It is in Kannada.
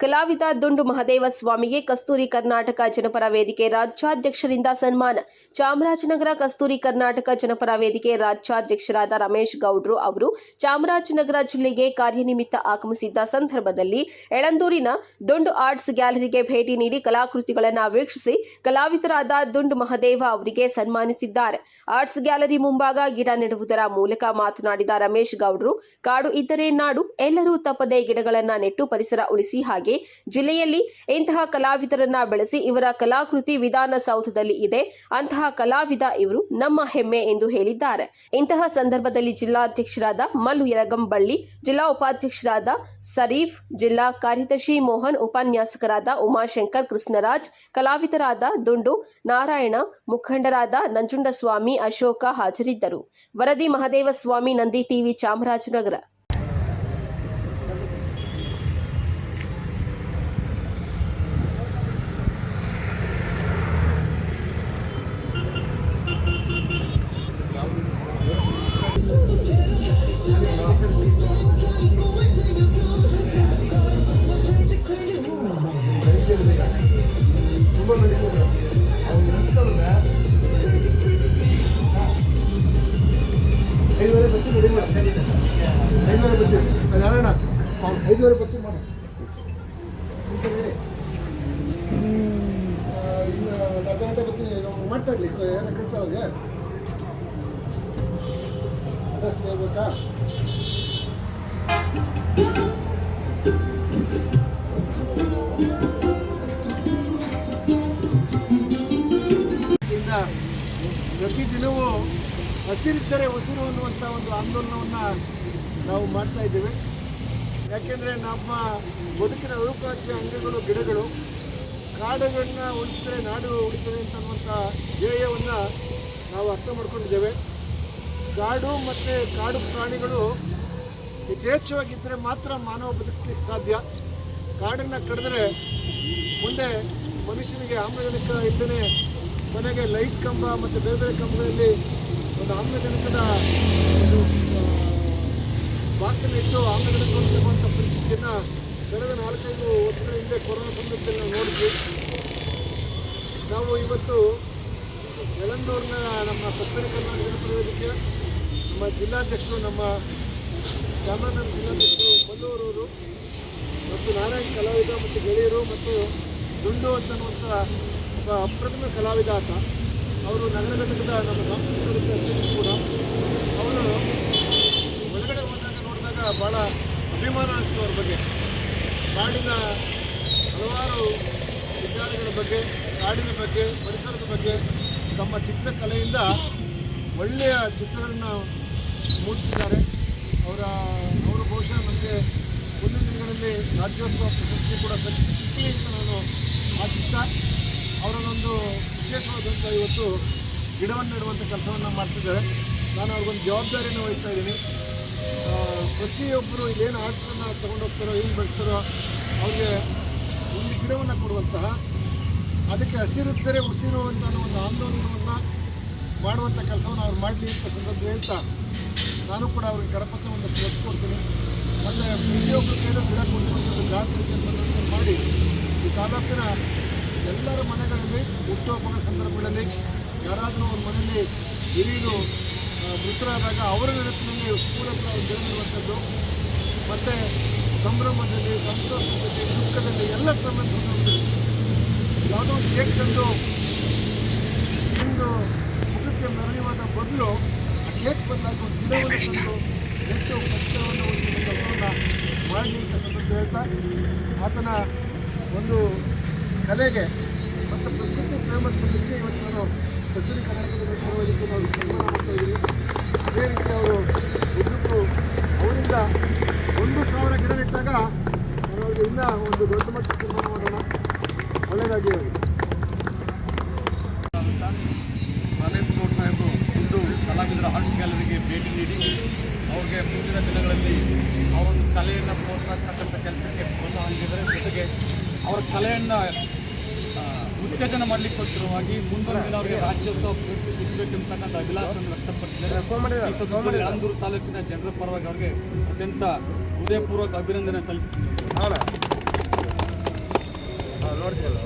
ಕಲಾವಿದ ದುಂಡು ಮಹದೇವ ಸ್ವಾಮಿಗೆ ಕಸ್ತೂರಿ ಕರ್ನಾಟಕ ಜನಪರ ವೇದಿಕೆ ರಾಜ್ಯಾಧ್ಯಕ್ಷರಿಂದ ಸನ್ಮಾನ. ಚಾಮರಾಜನಗರ ಕಸ್ತೂರಿ ಕರ್ನಾಟಕ ಜನಪರ ವೇದಿಕೆ ರಾಜ್ಯಾಧ್ಯಕ್ಷರಾದ ರಮೇಶ್ ಗೌಡ್ರು ಅವರು ಚಾಮರಾಜನಗರ ಜಿಲ್ಲೆಗೆ ಕಾರ್ಯನಿಮಿತ್ತ ಆಗಮಿಸಿದ್ದ ಸಂದರ್ಭದಲ್ಲಿ ಎಳಂದೂರಿನ ದುಂಡು ಆರ್ಟ್ಸ್ ಗ್ಯಾಲರಿಗೆ ಭೇಟಿ ನೀಡಿ ಕಲಾಕೃತಿಗಳನ್ನು ವೀಕ್ಷಿಸಿ ಕಲಾವಿದರಾದ ದುಂಡು ಮಹದೇವ ಅವರಿಗೆ ಸನ್ಮಾನಿಸಿದ್ದಾರೆ. ಆರ್ಟ್ಸ್ ಗ್ಯಾಲರಿ ಮುಂಭಾಗ ಗಿಡ ನೆಡುವುದರ ಮೂಲಕ ಮಾತನಾಡಿದ ರಮೇಶ್ ಗೌಡ್ರು, ಕಾಡು ಇದ್ದರೆ ನಾಡು, ಎಲ್ಲರೂ ತಪ್ಪದೆ ಗಿಡಗಳನ್ನು ನೆಟ್ಟು ಪರಿಸರ ಉಳಿಸಿ ಹಾಗೆ ಜಿಲ್ಲೆಯಲ್ಲಿ ಇಂತಹ ಕಲಾವಿದರನ್ನ ಬೆಳೆಸಿ ಇವರ ಕಲಾಕೃತಿ ವಿಧಾನಸೌಧದಲ್ಲಿ ಇದೆ. ಅಂತಹ ಕಲಾವಿದ ಇವರು ನಮ್ಮ ಹೆಮ್ಮೆ ಎಂದು ಹೇಳಿದ್ದಾರೆ. ಇಂತಹ ಸಂದರ್ಭದಲ್ಲಿ ಜಿಲ್ಲಾಧ್ಯಕ್ಷರಾದ ಮಲ್ಲು ಯರಗಂಬಳ್ಳಿ, ಜಿಲ್ಲಾ ಉಪಾಧ್ಯಕ್ಷರಾದ ಸರೀಫ್, ಜಿಲ್ಲಾ ಕಾರ್ಯದರ್ಶಿ ಮೋಹನ್, ಉಪನ್ಯಾಸಕರಾದ ಉಮಾಶಂಕರ್ ಕೃಷ್ಣರಾಜ್, ಕಲಾವಿದರಾದ ದುಂಡು ನಾರಾಯಣ, ಮುಖಂಡರಾದ ನಂಜುಂಡಸ್ವಾಮಿ ಅಶೋಕ ಹಾಜರಿದ್ದರು. ವರದಿ ಮಹದೇವ ಸ್ವಾಮಿ ನಂದಿ ಟಿವಿ ಚಾಮರಾಜನಗರ. ದಿನವೂ ನಾರಾಯಣ ಮಾಡು ಬರ್ತೀನಿ ಮಾಡ್ತಾ ಇಂದ ಪ್ರತಿದಿನವೂ ಹಸಿರಿದ್ದರೆ ಉಸಿರು ಅನ್ನುವಂಥ ಒಂದು ಆಂದೋಲನವನ್ನು ನಾವು ಮಾಡ್ತಾ ಇದ್ದೇವೆ. ಯಾಕೆಂದರೆ ನಮ್ಮ ಬದುಕಿನ ಅವಿಭಾಜ್ಯ ಅಂಗಗಳು, ಗಿಡಗಳು, ಕಾಡುಗಳನ್ನ ಉಳಿಸಿದ್ರೆ ನಾಡು ಉಳಿತದೆ ಅಂತನ್ನುವಂಥ ಧ್ಯೇಯವನ್ನು ನಾವು ಅರ್ಥ ಮಾಡ್ಕೊಂಡಿದ್ದೇವೆ. ಕಾಡು ಮತ್ತು ಕಾಡು ಪ್ರಾಣಿಗಳು ಯಥೇಚ್ಛವಾಗಿದ್ದರೆ ಮಾತ್ರ ಮಾನವ ಬದುಕಲಿಕ್ಕೆ ಸಾಧ್ಯ. ಕಾಡನ್ನು ಕಡಿದ್ರೆ ಮುಂದೆ ಮನುಷ್ಯನಿಗೆ ಆಮ್ಲಜನಕ ಇದ್ದೇನೆ ಕೊನೆಗೆ ಲೈಟ್ ಕಂಬ ಮತ್ತು ಬೇರೆ ಬೇರೆ ಕಂಬಗಳಲ್ಲಿ ಒಂದು ಆಮ್ಲಜನಕದ ಒಂದು ಬಾಕ್ಸನ್ನು ಇಟ್ಟು ಆಮ್ಲಜನಕವನ್ನು ತರುವಂಥ ಪರಿಸ್ಥಿತಿಯನ್ನು ಕಳೆದ ನಾಲ್ಕೈದು ವರ್ಷಗಳ ಹಿಂದೆ ಕೊರೋನಾ ಸಂದರ್ಭದಲ್ಲಿ ನಾವು ನೋಡಿದ್ವಿ. ನಾವು ಇವತ್ತು ಯಳಂದೂರಿನ ನಮ್ಮ ಕಸ್ತೂರಿ ಕರ್ನಾಟಕ ಜನಪದ ವೇದಿಕೆ ನಮ್ಮ ಜಿಲ್ಲಾಧ್ಯಕ್ಷರು, ನಮ್ಮ ಚಾಮರಾಜನಗರ ಜಿಲ್ಲಾಧ್ಯಕ್ಷರು ಮಲ್ಲೂರವರು ಮತ್ತು ನಾರಾಯಣ ಕಲಾವಿದ ಮತ್ತು ಗೆಳೆಯರು ಮತ್ತು ದುಂಡು ಅಂತನ್ನುವಂಥ ಒಬ್ಬ ಅಪ್ರತಿಮ ಕಲಾವಿದ ಆತ ಅವರು ನಗರ ಘಟಕದ ನಮ್ಮ ಸಾಂಸ್ಕೃತಿಕ ಕೂಡ. ಅವರು ಒಳಗಡೆ ಹೋದಾಗ ಭಾಳ ಅಭಿಮಾನ ಅನಿಸ್ತು ಅವ್ರ ಬಗ್ಗೆ. ಕಾಡಿನ ಹಲವಾರು ವಿಚಾರಗಳ ಬಗ್ಗೆ, ಕಾಡಿನ ಬಗ್ಗೆ, ಪರಿಸರದ ಬಗ್ಗೆ, ತಮ್ಮ ಚಿತ್ರಕಲೆಯಿಂದ ಒಳ್ಳೆಯ ಚಿತ್ರಗಳನ್ನು ಮೂಡಿಸಿದ್ದಾರೆ. ಅವರ, ಅವರು ಬಹುಶಃ ನಮಗೆ ಮುಂದಿನ ದಿನಗಳಲ್ಲಿ ರಾಜ್ಯೋತ್ಸವ ಪ್ರಶಸ್ತಿ ಕೂಡ ಸಿಕ್ಕಲಿ ಅಂತ ನಾನು ಆಶಿಸ್ತಾ, ಅವರನ್ನೊಂದು ವಿಶೇಷವಾದಂಥ ಇವತ್ತು ಗಿಡವನ್ನು ನೆಡುವಂಥ ಕೆಲಸವನ್ನು ಮಾಡ್ತಿದ್ದಾರೆ. ನಾನು ಅವ್ರಿಗೊಂದು ಜವಾಬ್ದಾರಿಯನ್ನು ವಹಿಸ್ತಾ ಇದ್ದೀನಿ. ಪ್ರತಿಯೊಬ್ಬರು ಇಲ್ಲೇನು ಆರ್ಟ್ಸನ್ನು ತೊಗೊಂಡೋಗ್ತಾರೋ ಏನು ಬೆಳೆಸ್ತಾರೋ, ಅವ್ರಿಗೆ ಒಂದು ಗಿಡವನ್ನು ಕೊಡುವಂತಹ, ಅದಕ್ಕೆ ಹಸಿರಿದ್ದರೆ ಉಸಿರು ಅಂತ ಒಂದು ಆಂದೋಲನವನ್ನು ಮಾಡುವಂಥ ಕೆಲಸವನ್ನು ಅವ್ರು ಮಾಡಲಿ ಅಂತ ಸಂದರ್ಭ ಹೇಳ್ತಾ, ನಾನು ಕೂಡ ಅವ್ರಿಗೆ ಕರಪತ್ರವನ್ನು ತೋರಿಸ್ಕೊಡ್ತೀನಿ. ಮತ್ತು ಪ್ರತಿಯೊಬ್ಬರು ಕೈಲೂ ಗಿಡ ಕೊಡುವಂಥದ್ದು ಗ್ರಾಹಕರಿಗೆ ಮಾಡಿ, ಈ ತಾಲೂಕಿನ ಎಲ್ಲರ ಮನೆಗಳಲ್ಲಿ ಹುಟ್ಟುಹಬ್ಬಗಳ ಸಂದರ್ಭಗಳಲ್ಲಿ, ಯಾರಾದರೂ ಅವ್ರ ಮನೆಯಲ್ಲಿ ಹಿರಿಯರು ಮೃತರಾದಾಗ ಅವರ ನೆನಪಿನಲ್ಲಿ ಪೂರಕವಾಗಿ ಜನಿಸುವಂಥದ್ದು ಒಂದು ಮತ್ತು ಸಂಭ್ರಮದಲ್ಲಿ ಸಂತೋಷದಲ್ಲಿ ದುಃಖದಲ್ಲಿ ಎಲ್ಲ ಸಂದರ್ಭದಲ್ಲಿ ಯಾವುದೋ ಒಂದು ಕೇಕ್ ತಂದು ಇಂದು ಮುಖಕ್ಕೆ ಮೆರೆಯುವುದ ಬದಲು ಆ ಕೇಕ್ ಬಂದಾಗ ಒಂದು ಗಿಡವನ್ನು ತಂದು ಹೆಚ್ಚು ಪಕ್ಷವನ್ನು ಉಳಿಸುವ ಕೆಲಸವನ್ನು ಮಾಡಲಿ ಅಂತ ಸಂದರ್ಭ ಹೇಳ್ತಾ ಆತನ ಒಂದು ಕಲೆಗೆ ಮತ್ತು ಪ್ರಕೃತಿ ಪ್ರೇಮಕ್ಕೆ ಹೆಚ್ಚು ಇವತ್ತು ನಾನು ಕಸ್ತೂರಿ ಕರ್ನಾಟಕದ ಪರವಾಗಿ ನಾವು ಸನ್ಮಾನ ಮಾಡ್ತಾ ಇದ್ದೀವಿ ಅದೇ ರೀತಿ ಅವರು ಉದ್ದಕ್ಕೂ ಅವರಿಂದ ಒಂದು ಸಾವಿರ ಗಿಡ ನೆಟ್ಟಾಗ ನಾವು ಇನ್ನೂ ಒಂದು ದೊಡ್ಡ ಮಟ್ಟದ ಸನ್ಮಾನ ಮಾಡೋಣ ಒಳ್ಳೆಯದಾಗಿ ಅವರಿಗೆ ಕಲಾವಿದರ ಆರ್ಟ್ ಗ್ಯಾಲರಿಗೆ ಭೇಟಿ ನೀಡಿ ಅವ್ರಿಗೆ ಮುಂದಿನ ದಿನಗಳಲ್ಲಿ ಅವರ ಕಲೆಯನ್ನು ಪ್ರೋತ್ಸಾಹಿಸ್ತಕ್ಕಂಥ ಕೆಲಸಕ್ಕೆ ಪ್ರೋತ್ಸಾಹ ನೀಡಿದರೆ ಜೊತೆಗೆ ಅವರ ಕಲೆಯನ್ನು ಉತ್ತೇಜನ ಮಾಡಲಿಕ್ಕೋಸ್ಕರವಾಗಿ ಮುಂದಿನ ದಿನ ಅವರಿಗೆ ರಾಜ್ಯೋತ್ಸವ ಪೂರ್ತಿ ಸಿಗಬೇಕೆಂಬತಕ್ಕಂಥ ಅಭಿಲಾಷವನ್ನು ವ್ಯಕ್ತಪಡಿಸಿದ್ದಾರೆ. ಆಂದೂರು ತಾಲೂಕಿನ ಜನರ ಪರವಾಗಿ ಅವರಿಗೆ ಅತ್ಯಂತ ಹೃದಯಪೂರ್ವಕ ಅಭಿನಂದನೆ ಸಲ್ಲಿಸ್ತೀನಿ. ನೋಡ್ತೀವಲ್ಲ.